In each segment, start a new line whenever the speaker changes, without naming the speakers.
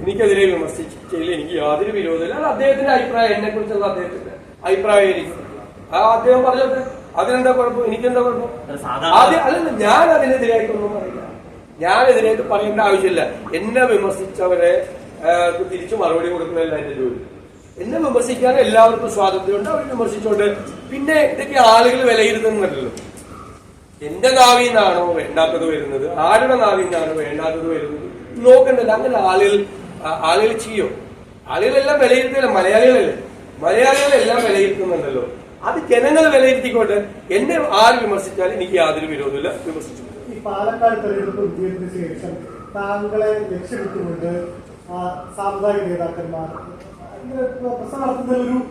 എനിക്കെതിരെ വിമർശിച്ചതിൽ എനിക്ക് യാതൊരു വിരോധമില്ല. അത് അദ്ദേഹത്തിന്റെ അഭിപ്രായം എന്നെ കുറിച്ചുള്ള അദ്ദേഹത്തിന്റെ അഭിപ്രായം ആ അദ്ദേഹം പറഞ്ഞത് അതിനെന്താ കുഴപ്പം? എനിക്കെന്താ കുഴപ്പം? ആദ്യം അല്ലല്ല ഞാൻ അതിനെതിരായിട്ടൊന്നും പറയില്ല. ഞാനെതിരായിട്ട് പറയേണ്ട ആവശ്യമില്ല. എന്നെ വിമർശിച്ചവരെ തിരിച്ചു മറുപടി കൊടുക്കുന്നതല്ല എന്റെ ജോലി. എന്നെ വിമർശിക്കാൻ എല്ലാവർക്കും സ്വാതന്ത്ര്യമുണ്ട്. അവർ വിമർശിച്ചോണ്ട് പിന്നെ ഇതൊക്കെ ആളുകൾ വിലയിരുത്തുന്നല്ലോ എന്റെ നാവിൽ നിന്നാണോ വേണ്ടാത്തത് വരുന്നത്? ആരുടെ നാവിൽ നിന്നാണോ വേണ്ടാത്തത് വരുന്നത്? നോക്കണ്ടല്ലോ. അങ്ങനെ ആളുകൾ ആളുകൾ ചെയ്യോ. ആളുകളെല്ലാം വിലയിരുത്തില്ല മലയാളികളല്ലേ. മലയാളികളെല്ലാം വിലയിരുത്തുന്നുണ്ടല്ലോ. അത് ജനങ്ങൾ വിലയിരുത്തിക്കോട്ടെ. എന്നെ ആര് വിമർശിച്ചാലും എനിക്ക് യാതൊരു വിരോധമില്ല വിമർശിച്ചു.
ഈ പാലക്കാട് തെരഞ്ഞെടുപ്പ് വിജയത്തിന് ശേഷം താങ്കളെ ലക്ഷ്യമിട്ടുകൊണ്ട് സാമുദായിക നേതാക്കന്മാർ പ്രശ്നം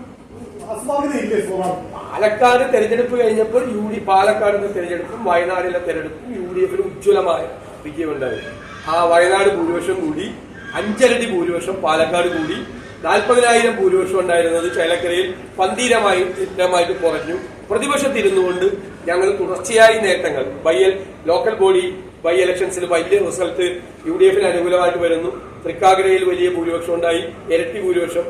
പാലക്കാട് തെരഞ്ഞെടുപ്പ് കഴിഞ്ഞപ്പോൾ യു ഡി പാലക്കാടിന്റെ തെരഞ്ഞെടുപ്പും വയനാടിലെ തെരഞ്ഞെടുപ്പും യു ഡി എഫിന് ഉജ്ജ്വലമായ വിജയമുണ്ടായി. ആ വയനാട് ഭൂരിപക്ഷം കൂടി അഞ്ചരട്ടി ഭൂരിപക്ഷം പാലക്കാട് കൂടി. നാൽപ്പതിനായിരം ഭൂരിപക്ഷം ഉണ്ടായിരുന്നത് ചേലക്കരയിൽ പന്തീരമായി ഇരമായിട്ട് കുറഞ്ഞു. പ്രതിപക്ഷത്തിരുന്നുകൊണ്ട് ഞങ്ങൾ തുടർച്ചയായി നേട്ടങ്ങൾ. By L local body by ഇലക്ഷൻസിൽ വലിയ റിസൾട്ട് യു ഡി എഫിന് അനുകൂലമായിട്ട് വരുന്നു. തൃക്കാക്കരയിൽ വലിയ ഭൂരിപക്ഷം ഉണ്ടായി. ഇരട്ടി ഭൂരിപക്ഷം.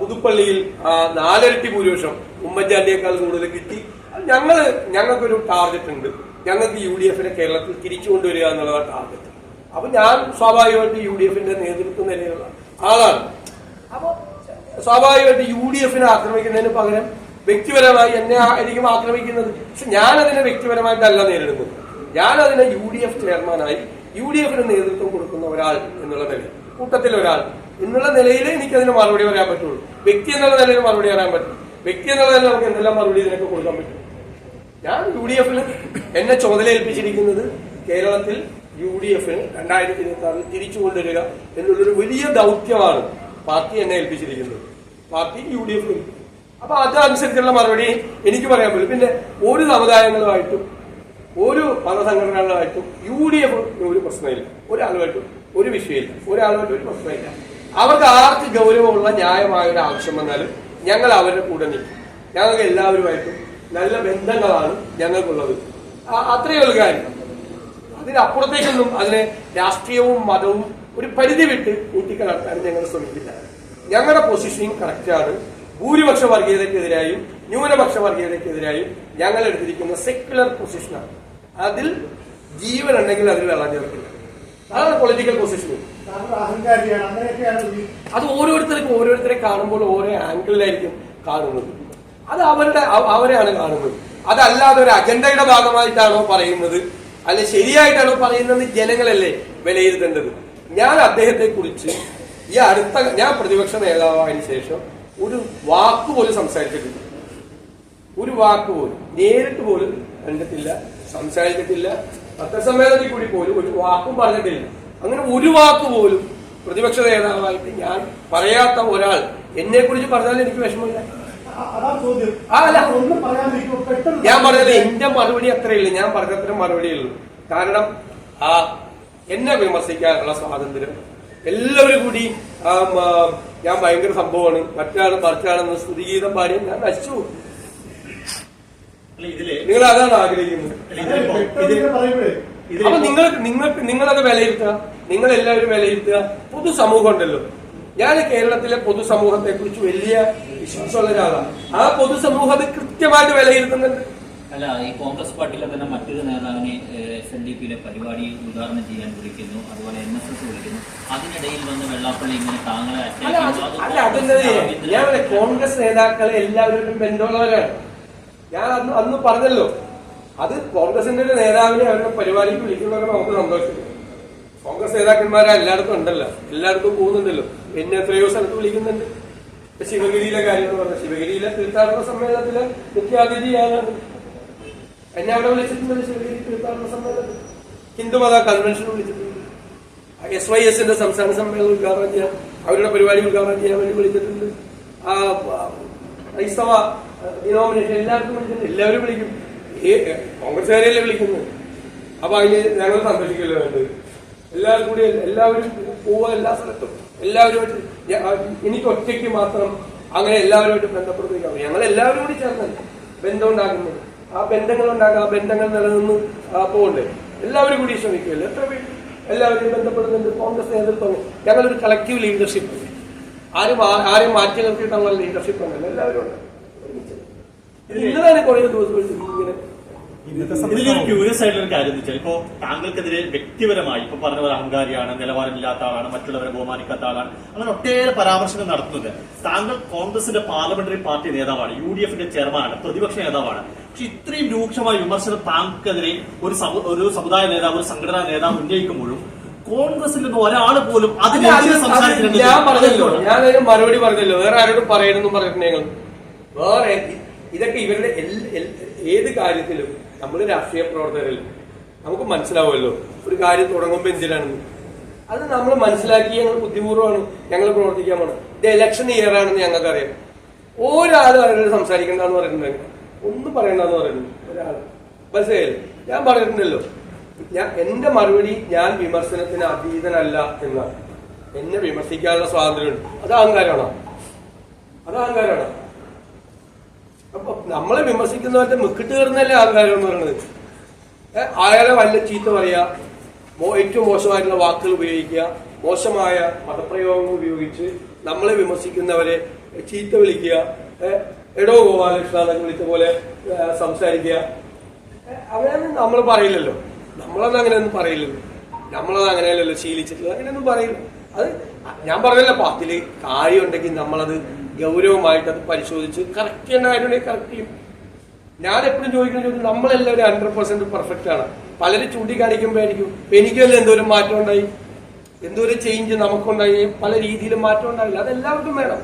പുതുപ്പള്ളിയിൽ നാലിരട്ടി ഭൂരിപക്ഷം ഉമ്മൻചാണ്ടിയേക്കാൾ കൂടുതൽ കിട്ടി. ഞങ്ങൾ ഞങ്ങൾക്കൊരു ടാർഗറ്റ് ഉണ്ട്. ഞങ്ങൾക്ക് യു ഡി എഫിനെ കേരളത്തിൽ തിരിച്ചു കൊണ്ടുവരിക എന്നുള്ളതാണ് ടാർഗറ്റ് അപ്പൊ ഞാൻ സ്വാഭാവികമായിട്ട് യു ഡി എഫിന്റെ നേതൃത്വം നിലയിലുള്ള ആളാണ്. അപ്പൊ സ്വാഭാവികമായിട്ട് യു ഡി എഫിനെ ആക്രമിക്കുന്നതിന് പകരം വ്യക്തിപരമായി എന്നെ ആയിരിക്കും ആക്രമിക്കുന്നത്. പക്ഷെ ഞാൻ അതിനെ വ്യക്തിപരമായിട്ടല്ല നേരിടുന്നത്. ഞാൻ അതിനെ യു ഡി എഫ് ചെയർമാനായി യു ഡി എഫിന് നേതൃത്വം കൊടുക്കുന്ന ഒരാൾ എന്നുള്ള നിലയിൽ കൂട്ടത്തിൽ ഒരാൾ എന്നുള്ള നിലയിൽ എനിക്ക് അതിന് മറുപടി പറയാൻ പറ്റുള്ളൂ. വ്യക്തി എന്നുള്ള നിലയിൽ മറുപടി പറയാൻ പറ്റും. വ്യക്തി എന്നുള്ള നിലയിൽ നമുക്ക് എന്തെല്ലാം മറുപടി ഇതിനൊക്കെ കൊടുക്കാൻ പറ്റും? ഞാൻ യു ഡി എഫിൽ എന്നെ ചുമതല ഏൽപ്പിച്ചിരിക്കുന്നത് കേരളത്തിൽ യു ഡി എഫിന് രണ്ടായിരത്തി ഇരുപത്തി ആറിൽ തിരിച്ചു കൊണ്ടുവരിക എന്നുള്ളൊരു വലിയ ദൗത്യമാണ് പാർട്ടി എന്നെ ഏൽപ്പിച്ചിരിക്കുന്നത്. പാർട്ടി യു ഡി എഫ് അപ്പൊ അതനുസരിച്ചുള്ള മറുപടി എനിക്ക് പറയാൻ പറ്റും. പിന്നെ ഒരു സമുദായങ്ങളുമായിട്ടും ഒരു മതസംഘടനകളുമായിട്ടും യു ഡി എഫ് ഒരു പ്രശ്നമില്ല. ഒരാളുമായിട്ടും ഒരു വിഷയമില്ല. ഒരാളുമായിട്ടും ഒരു പ്രശ്നമില്ല. അവർക്ക് ആർക്ക് ഗൗരവമുള്ള ന്യായമായ ഒരു ആവശ്യം വന്നാലും ഞങ്ങൾ അവരുടെ കൂടെ നിൽക്കും. ഞങ്ങൾക്ക് എല്ലാവരുമായിട്ടും നല്ല ബന്ധങ്ങളാണ് ഞങ്ങൾക്കുള്ളത്. അത്രയുള്ള കാര്യം. അതിനപ്പുറത്തേക്കൊന്നും അതിനെ രാഷ്ട്രീയവും മതവും ഒരു പരിധി വിട്ട് കൂട്ടിക്കലർത്താൻ ഞങ്ങൾ ശ്രമിക്കില്ല. ഞങ്ങളുടെ പൊസിഷനിങ് കറക്റ്റാണ് ഭൂരിപക്ഷ വർഗീയതയ്ക്കെതിരായും ന്യൂനപക്ഷ വർഗീയതയ്ക്കെതിരായും ഞങ്ങൾ എടുത്തിരിക്കുന്ന സെക്യുലർ പൊസിഷനാണ് അതിൽ ജീവൻ ഉണ്ടെങ്കിൽ അതിൽ വെള്ളം ചേർക്കില്ല. അതാണ് പൊളിറ്റിക്കൽ പൊസിഷൻ അത് ഓരോരുത്തർക്കും ഓരോരുത്തരെ കാണുമ്പോൾ ഓരോ ആംഗിളിലായിരിക്കും കാണുന്നത്. അത് അവരുടെ അവരെയാണ് കാണുന്നത്. അതല്ലാതെ ഒരു അജണ്ടയുടെ ഭാഗമായിട്ടാണോ പറയുന്നത്? അല്ലെ ശരിയായിട്ടാണോ പറയുന്നത് ജനങ്ങളല്ലേ വിലയിരുത്തേണ്ടത്? ഞാൻ അദ്ദേഹത്തെ കുറിച്ച് ഈ അടുത്ത ഞാൻ പ്രതിപക്ഷ നേതാവായതിനു ശേഷം ഒരു വാക്ക് പോലും സംസാരിച്ചിട്ടില്ല. ഒരു വാക്ക് പോലും നേരിട്ട് പോലും കണ്ടിട്ടില്ല സംസാരിച്ചിട്ടില്ല. പത്രസമ്മേളനത്തിൽ കൂടി പോലും ഒരു വാക്കും പറഞ്ഞിട്ടില്ല. അങ്ങനെ ഒരു വാക്ക് പോലും പ്രതിപക്ഷ നേതാവായിട്ട് ഞാൻ പറയാത്ത ഒരാൾ എന്നെ കുറിച്ച് പറഞ്ഞാൽ എനിക്ക് വിഷമമില്ല. ഞാൻ പറഞ്ഞത് എന്റെ മറുപടി അത്രയുള്ളൂ ഞാൻ പറഞ്ഞത്ര മറുപടിയുള്ളൂ കാരണം ആ എന്നെ വിമർശിക്കാനുള്ള സ്വാതന്ത്ര്യം എല്ലാവരും കൂടി ആ, ഞാൻ ഭയങ്കര സംഭവമാണ്. മറ്റാൾ മറിച്ചാണെന്ന് സ്തുതിഗീതം പാടി ഞാൻ നശിച്ചു
അല്ല, ഇതിൽ
നിങ്ങൾ അതാണ് ആഗ്രഹിക്കുന്നത്. അപ്പൊ
ഇതിലിപ്പോ
നിങ്ങൾ നിങ്ങൾക്ക് നിങ്ങളത് വിലയിരുത്തുക. നിങ്ങൾ എല്ലാവരും വിലയിരുത്തുക. പൊതുസമൂഹം ഉണ്ടല്ലോ. ഞാൻ കേരളത്തിലെ പൊതുസമൂഹത്തെ കുറിച്ച് വലിയ വിശ്വാസമുള്ള ഒരാളാണ് ആ പൊതുസമൂഹം അത് കൃത്യമായിട്ട് വിലയിരുത്തുന്നുണ്ട്.
അല്ല ഈ കോൺഗ്രസ് പാർട്ടിയിലെ തന്നെ മറ്റൊരു നേതാവിനെ എസ് എൻ ഡി പിയിലെ പരിപാടി ഉദ്ഘാടനം ചെയ്യാൻ വിളിക്കുന്നു അതുപോലെ എൻ എസ് എസ് വിളിക്കുന്നു. അതിനിടയിൽ വന്ന് വെള്ളാപ്പള്ളി ഇങ്ങനെ താങ്കളെ
ഞാൻ കോൺഗ്രസ് നേതാക്കളെ എല്ലാവരും ബന്ധമുള്ളവരാണ് ഞാൻ അന്ന് അന്ന് പറഞ്ഞല്ലോ അത് കോൺഗ്രസിന്റെ ഒരു നേതാവിനെ അവരുടെ പരിപാടിക്ക് വിളിക്കുന്നവരെ നമുക്ക് സന്തോഷിക്കും കോൺഗ്രസ് നേതാക്കന്മാരെ എല്ലായിടത്തും ഉണ്ടല്ലോ. എല്ലായിടത്തും പോകുന്നുണ്ടല്ലോ. എന്നെ എത്രയോ സ്ഥലത്ത് വിളിക്കുന്നുണ്ട്. ശിവഗിരിയിലെ കാര്യം എന്ന് പറഞ്ഞ ശിവഗിരിയിലെ തീർത്ഥാടന സമ്മേളനത്തിലെ മുഖ്യാതിഥിയാണ്. എന്നെ അവിടെ വിളിച്ചിട്ടുണ്ട് ശിവഗിരി തീർത്ഥാടന സമ്മേളനത്തിൽ ഹിന്ദുമത കൺവെൻഷൻ വിളിച്ചിട്ടുണ്ട്. എസ് വൈ എസിന്റെ സംസ്ഥാന സമ്മേളനം ഉദ്ഘാടനം ചെയ്യാൻ അവരുടെ പരിപാടി ഉദ്ഘാടനം ചെയ്യാൻ വേണ്ടി വിളിച്ചിട്ടുണ്ട്. ആ ക്രൈസ്തവ ഡിനോമിനേഷൻ എല്ലാവർക്കും വിളിച്ചിട്ടുണ്ട്. എല്ലാവരും വിളിക്കും. ഈ കോൺഗ്രസ്സുകാരെയല്ലേ വിളിക്കുന്നത്? അപ്പൊ അതിന് ഞങ്ങൾ സന്തോഷിക്കല്ലോ വേണ്ടത് എല്ലാവരും കൂടി എല്ലാവരും പോവുക എല്ലാ സ്ഥലത്തും. എല്ലാവരുമായിട്ട് എനിക്ക് ഒറ്റയ്ക്ക് മാത്രം അങ്ങനെ എല്ലാവരുമായിട്ട് ബന്ധപ്പെടുത്തിക്കാം ഞങ്ങൾ എല്ലാവരും കൂടി ചേർന്നല്ല ബന്ധം ഉണ്ടാക്കുന്നത് ആ ബന്ധങ്ങൾ ഉണ്ടാക്കുക ആ ബന്ധങ്ങൾ നിലനിന്ന് പോകണ്ടേ. എല്ലാവരും കൂടി ശ്രമിക്കുമല്ലോ എത്ര പേര് എല്ലാവരും ബന്ധപ്പെടുന്നുണ്ട്? കോൺഗ്രസ് നേതൃത്വം. ഞങ്ങളൊരു കളക്റ്റീവ് ലീഡർഷിപ്പ് ആരും ആരും മാറ്റി നിർത്തിയിട്ടുള്ള ലീഡർഷിപ്പ് ഒന്നല്ല എല്ലാവരും ഉണ്ട്. ഇന്ന് തന്നെ കുറേ ദിവസം ഇങ്ങനെ
ഇതിലൊരു ക്യൂരിയസ് ആയിട്ടുള്ള ഒരു കാര്യം എന്ന് വെച്ചാൽ ഇപ്പോ താങ്കൾക്കെതിരെ വ്യക്തിപരമായി ഇപ്പൊ പറഞ്ഞ പോലെ അഹങ്കാരിയാണ് നിലവാരമില്ലാത്ത ആളാണ് മറ്റുള്ളവരെ ബഹുമാനിക്കാത്ത ആളാണ് അങ്ങനെ ഒട്ടേറെ പരാമർശങ്ങൾ നടത്തുന്നത് താങ്കൾ കോൺഗ്രസിന്റെ പാർലമെന്ററി പാർട്ടി നേതാവാണ് യു ഡി എഫിന്റെ ചെയർമാനാണ് പ്രതിപക്ഷ നേതാവാണ്. പക്ഷെ ഇത്രയും രൂക്ഷമായ വിമർശനം താങ്കൾക്കെതിരെ ഒരു ഒരു സമുദായ നേതാവ് ഒരു സംഘടനാ നേതാവ് ഉന്നയിക്കുമ്പോഴും കോൺഗ്രസിൽ നിന്ന് ഒരാൾ പോലും അതിനെതിരെ സംസാരിച്ചിട്ടുണ്ട്
ഞാൻ പറഞ്ഞല്ലോ ഞാൻ അതിന് മറുപടി പറഞ്ഞല്ലോ വേറെ ആരോടും പറയണമെന്നും പറഞ്ഞിട്ടുണ്ടെങ്കിൽ. വേറെ ഇതൊക്കെ ഇവരുടെ ഏത് കാര്യത്തിലും നമ്മൾ രാഷ്ട്രീയ പ്രവർത്തകരിൽ നമുക്ക് മനസ്സിലാവുമല്ലോ. ഒരു കാര്യം തുടങ്ങുമ്പോൾ എന്തിനാണെന്ന് അത് നമ്മൾ മനസ്സിലാക്കി ഞങ്ങൾ ബുദ്ധിപൂർവമാണ് ഞങ്ങൾ പ്രവർത്തിക്കാൻ പോണത്. ഇത് ഇലക്ഷൻ ഇയർ ആണെന്ന് ഞങ്ങൾക്കറിയാം. ഒരാളും അവരോട് സംസാരിക്കണ്ടെന്ന് പറയുന്നുണ്ടെങ്കിൽ ഒന്നും പറയണ്ടെന്ന് പറയുന്നു ഒരാൾ മനസ്സിലായില്ലേ? ഞാൻ പറഞ്ഞിട്ടുണ്ടല്ലോ. ഞാൻ എന്റെ മറുപടി ഞാൻ വിമർശനത്തിന് അതീതനല്ല എന്നാണ്. എന്നെ വിമർശിക്കാനുള്ള സ്വാതന്ത്ര്യമുണ്ട്. അത് അഹങ്കാരമാണോ? അത് അഹങ്കാരമാണോ? അപ്പൊ നമ്മളെ വിമർശിക്കുന്നവരുടെ മുക്കിട്ട് കയറുന്നല്ലേ അഹങ്കാരം എന്ന് പറയുന്നത് അയാളെ വല്ല ചീത്ത പറയുക ഏറ്റവും മോശമായിട്ടുള്ള വാക്കുകൾ ഉപയോഗിക്കുക. മോശമായ പദപ്രയോഗങ്ങൾ ഉപയോഗിച്ച് നമ്മളെ വിമർശിക്കുന്നവരെ ചീത്ത വിളിക്കുക. എടോ ഗോപാലകൃഷ്ണ വിളിച്ച പോലെ സംസാരിക്കുക. അവരെ നമ്മൾ പറയില്ലല്ലോ. നമ്മളൊന്നും അങ്ങനെയൊന്നും പറയില്ലല്ലോ. നമ്മളത് അങ്ങനെയല്ലല്ലോ ശീലിച്ചിട്ടുള്ളത്. അങ്ങനെയൊന്നും പറയില്ല അത് ഞാൻ പറഞ്ഞല്ലോ പത്തിൽ കാര്യമുണ്ടെങ്കിൽ നമ്മളത് ഗൗരവമായിട്ട് അത് പരിശോധിച്ച് കറക്റ്റ് ചെയ്യേണ്ട കാര്യമുണ്ടെങ്കിൽ കറക്റ്റ് ചെയ്യും. ഞാൻ എപ്പോഴും ചോദിക്കുന്ന ചോദ്യം നമ്മളെല്ലാവരും ഹൺഡ്രഡ് പെർസെന്റ് പെർഫെക്റ്റ് ആണ്. പലരും ചൂണ്ടിക്കാണിക്കുമ്പോഴായിരിക്കും എനിക്കല്ലേ എന്തോരം മാറ്റം ഉണ്ടായി? എന്തോരം ചേഞ്ച് നമുക്കുണ്ടായി? പല രീതിയിലും മാറ്റം ഉണ്ടായില്ല. അത് എല്ലാവർക്കും വേണം.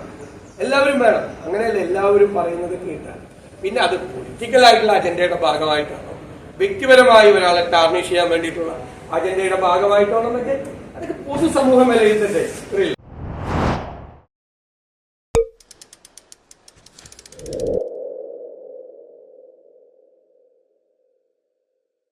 എല്ലാവരും വേണം. അങ്ങനെയല്ല എല്ലാവരും പറയുന്നത് കേട്ടാൽ. പിന്നെ അത് പൊളിറ്റിക്കൽ ആയിട്ടുള്ള അജണ്ടയുടെ ഭാഗമായിട്ടാണോ. വ്യക്തിപരമായി ഒരാളെ ടാർണിഷ് ചെയ്യാൻ വേണ്ടിയിട്ടുള്ള അജണ്ടയുടെ ഭാഗമായിട്ടാണോ എന്നൊക്കെ അതൊക്കെ പൊതുസമൂഹം വിലയിരുത്തട്ടെ